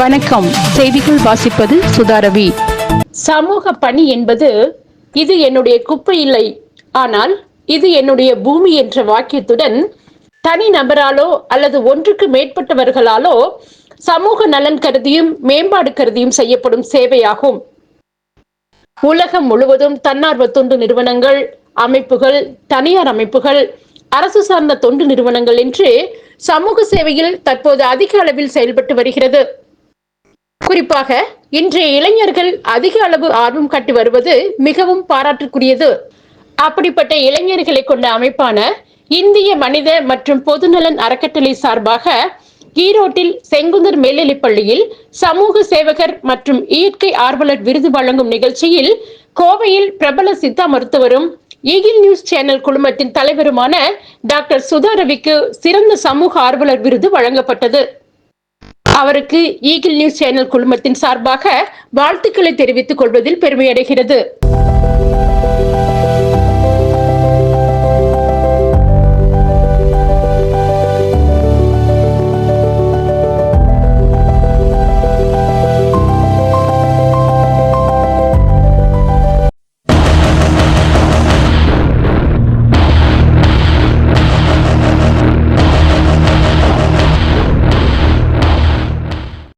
வணக்கம். செய்திகள் வாசிப்பது சுதாரவி சமூக பணி என்பது இது என்னுடைய குப்பை இல்லை. ஆனால் இது என்னுடைய பூமி என்ற வாக்கியத்துடன் தனி நபராலோ அல்லது ஒன்றுக்கு மேற்பட்டவர்களாலோ சமூக நலன் கருதியும் மேம்பாடு கருதியும் செய்யப்படும் சேவையாகும். உலகம் முழுவதும் தன்னார்வ தொண்டு நிறுவனங்கள் அமைப்புகள் தனியார் அமைப்புகள் அரசு சார்ந்த தொண்டு நிறுவனங்கள் என்று சமூக சேவையில் தற்போது அதிக அளவில் செயல்பட்டு வருகிறது. குறிப்பாக இன்றைய இளைஞர்கள் அதிக அளவு ஆர்வம் காட்டி வருவது மிகவும் பாராட்டுக்குரியது. அப்படிப்பட்ட இளைஞர்களை கொண்ட அமைப்பான இந்திய மனித மற்றும் பொதுநலன் அறக்கட்டளை சார்பாக ஈரோட்டில் செங்குந்தர் மேல்நிலைப் பள்ளியில் சமூக சேவகர் மற்றும் இயற்கை ஆர்வலர் விருது வழங்கும் நிகழ்ச்சியில் கோவையில் பிரபல சித்தா மருத்துவரும் ஈகில் நியூஸ் சேனல் குழுமத்தின் தலைவருமான டாக்டர் சுதா ரவிக்கு சிறந்த சமூக ஆர்வலர் விருது வழங்கப்பட்டது. அவருக்கு ஈகிள் நியூஸ் சேனல் குழுமத்தின் சார்பாக வாழ்த்துக்களை தெரிவித்துக் கொள்வதில் பெருமையடைகிறது.